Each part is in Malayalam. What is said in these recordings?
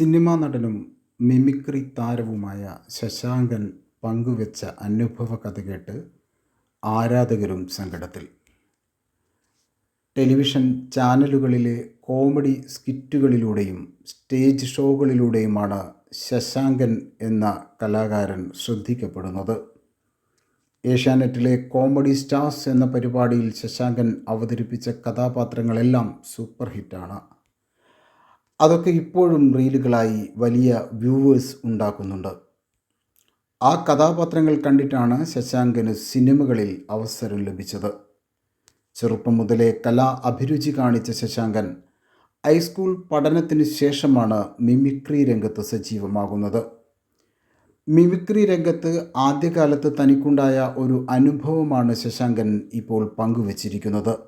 സിനിമാ നടനും മിമിക്രി താരവുമായ ശശാങ്കൻ പങ്കുവെച്ച അനുഭവ കഥ കേട്ട് ആരാധകരും സങ്കടത്തിൽ. ടെലിവിഷൻ ചാനലുകളിലെ കോമഡി സ്കിറ്റുകളിലൂടെയും സ്റ്റേജ് ഷോകളിലൂടെയുമാണ് ശശാങ്കൻ എന്ന കലാകാരൻ ശ്രദ്ധിക്കപ്പെടുന്നത്. ഏഷ്യാനെറ്റിലെ കോമഡി സ്റ്റാർസ് എന്ന പരിപാടിയിൽ ശശാങ്കൻ അവതരിപ്പിച്ച കഥാപാത്രങ്ങളെല്ലാം സൂപ്പർ ഹിറ്റാണ്. അതൊക്കെ ഇപ്പോഴും റീലുകളായി വലിയ വ്യൂവേഴ്സ് ഉണ്ടാക്കുന്നുണ്ട്. ആ കഥാപാത്രങ്ങൾ കണ്ടിട്ടാണ് ശശാങ്കന് സിനിമകളിൽ അവസരം ലഭിച്ചത്. ചെറുപ്പം മുതലേ കലാ അഭിരുചി കാണിച്ച ശശാങ്കൻ ഹൈസ്കൂൾ പഠനത്തിന് ശേഷമാണ് മിമിക്രി രംഗത്ത് സജീവമാകുന്നത്. മിമിക്രി രംഗത്ത് ആദ്യകാലത്ത് തനിക്കുണ്ടായ ഒരു അനുഭവമാണ് ശശാങ്കൻ ഇപ്പോൾ പങ്കുവച്ചിരിക്കുന്നത്.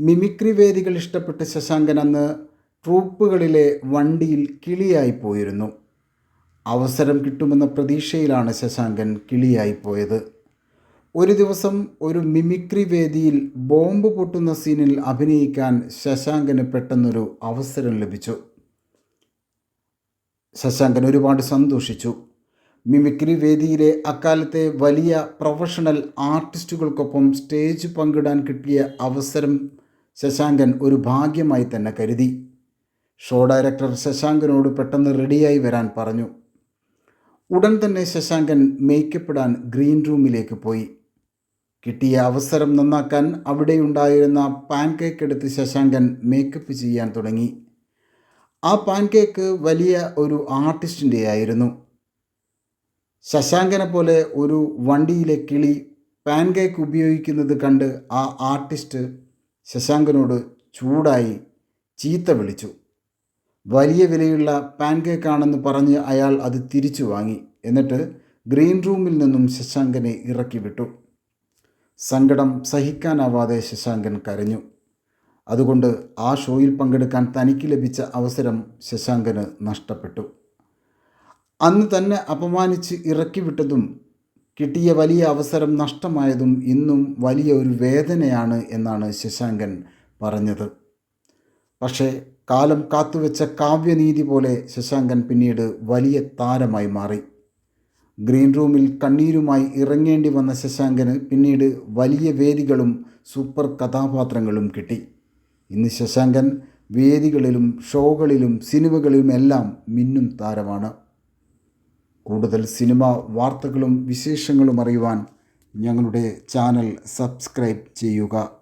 മിമിക്രി വേദികൾ ഇഷ്ടപ്പെട്ട ശശാങ്കൻ അന്ന് ട്രൂപ്പുകളിലെ വണ്ടിയിൽ കിളിയായി പോയിരുന്നു. അവസരം കിട്ടുമെന്ന പ്രതീക്ഷയിലാണ് ശശാങ്കൻ കിളിയായി പോയത്. ഒരു ദിവസം ഒരു മിമിക്രി വേദിയിൽ ബോംബ് പൊട്ടുന്ന സീനിൽ അഭിനയിക്കാൻ ശശാങ്കന് പെട്ടെന്നൊരു അവസരം ലഭിച്ചു. ശശാങ്കൻ ഒരുപാട് സന്തോഷിച്ചു. മിമിക്രി വേദിയിലെ അക്കാലത്തെ വലിയ പ്രൊഫഷണൽ ആർട്ടിസ്റ്റുകൾക്കൊപ്പം സ്റ്റേജ് പങ്കിടാൻ കിട്ടിയ അവസരം ശശാങ്കൻ ഒരു ഭാഗ്യമായി തന്നെ കരുതി. ഷോ ഡയറക്ടർ ശശാങ്കനോട് പെട്ടെന്ന് റെഡിയായി വരാൻ പറഞ്ഞു. ഉടൻ തന്നെ ശശാങ്കൻ മേക്കപ്പ് ഇടാൻ ഗ്രീൻ റൂമിലേക്ക് പോയി. കിട്ടിയ അവസരം നന്നാക്കാൻ അവിടെയുണ്ടായിരുന്ന പാൻ കേക്ക് എടുത്ത് ശശാങ്കൻ മേക്കപ്പ് ചെയ്യാൻ തുടങ്ങി. ആ പാൻ കേക്ക് വലിയ ഒരു ആർട്ടിസ്റ്റിന്റെ ആയിരുന്നു ശശാങ്കനെ പോലെ ഒരു വണ്ടിയിലെ കിളി പാൻ കേക്ക് ഉപയോഗിക്കുന്നത് കണ്ട് ആ ആർട്ടിസ്റ്റ് ശശാങ്കനോട് ചൂടായി ചീത്ത വിളിച്ചു. വലിയ വിലയുള്ള പാൻകേക്കാണെന്ന് പറഞ്ഞ് അയാൾ അത് തിരിച്ചു വാങ്ങി. എന്നിട്ട് ഗ്രീൻ റൂമിൽ നിന്നും ശശാങ്കനെ ഇറക്കി വിട്ടു സങ്കടം സഹിക്കാനാവാതെ ശശാങ്കൻ കരഞ്ഞു. അതുകൊണ്ട് ആ ഷോയിൽ പങ്കെടുക്കാൻ തനിക്ക് ലഭിച്ച അവസരം ശശാങ്കന് നഷ്ടപ്പെട്ടു. അന്ന് തന്നെ അപമാനിച്ച് ഇറക്കി വിട്ടതും കിട്ടിയ വലിയ അവസരം നഷ്ടമായതും ഇന്നും വലിയ ഒരു വേദനയാണ് എന്നാണ് ശശാങ്കൻ പറഞ്ഞത്. പക്ഷേ കാലം കാത്തുവെച്ച കാവ്യനീതി പോലെ ശശാങ്കൻ പിന്നീട് വലിയ താരമായി മാറി. ഗ്രീൻ റൂമിൽ കണ്ണീരുമായി ഇറങ്ങേണ്ടി വന്ന ശശാങ്കന് പിന്നീട് വലിയ വേദികളും സൂപ്പർ കഥാപാത്രങ്ങളും കിട്ടി. ഇന്ന് ശശാങ്കൻ വേദികളിലും ഷോകളിലും സിനിമകളിലുമെല്ലാം മിന്നും താരമാണ്. കൂടുതൽ സിനിമ വാർത്തകളും വിശേഷങ്ങളും അറിയുവാൻ ഞങ്ങളുടെ ചാനൽ സബ്സ്ക്രൈബ് ചെയ്യുക.